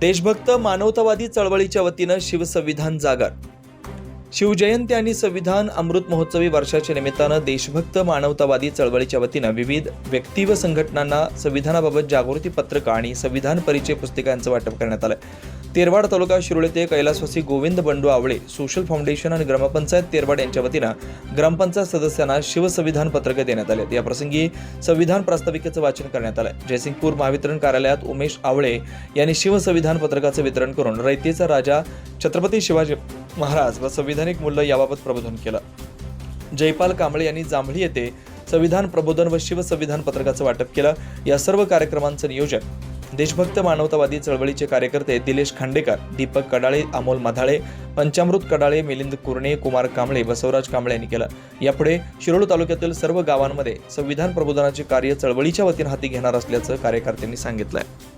देशभक्त मानवतावादी चळवळीच्या वतीनं शिवसंविधान जागर. शिवजयंती आणि संविधान अमृत महोत्सवी वर्षाच्या निमित्तानं देशभक्त मानवतावादी चळवळीच्या वतीनं विविध व्यक्ती व संघटनांना संविधानाबाबत जागृती पत्रकं आणि संविधान परिचय पुस्तिकांचं वाटप करण्यात आलं. तेरवाड तालुका शिरोळे ते कैलासवासी गोविंद बंडू आवळे सोशल फाउंडेशन आणि ग्रामपंचायत तेरवाड यांच्या वतीनं ग्रामपंचायत सदस्यांना शिवसंविधान पत्रकं देण्यात आले. या प्रसंगी संविधान प्रास्ताविकेचं वाचन करण्यात आलं. जयसिंगपूर महावितरण कार्यालयात उमेश आवळे यांनी शिवसंविधान पत्रकाचं वितरण करून रयतेचा राजा छत्रपती शिवाजी महाराज व संविधानिक मूल्य याबाबत प्रबोधन केलं. जयपाल कांबळे यांनी जांभळी येथे संविधान प्रबोधन व शिवसंविधान पत्रकाचं वाटप केलं. या सर्व कार्यक्रमांचं नियोजन देशभक्त मानवतावादी चळवळीचे कार्यकर्ते दिलेश खांडेकर दीपक कडाळे अमोल मधाळे पंचामृत कडाळे मिलिंद कुरणे कुमार कांबळे बसवराज कांबळे यांनी केलं. यापुढे शिरोळ तालुक्यातील सर्व गावांमध्ये संविधान प्रबोधनाचे कार्य चळवळीच्या वतीनं हाती घेणार असल्याचं कार्यकर्त्यांनी सांगितलंय.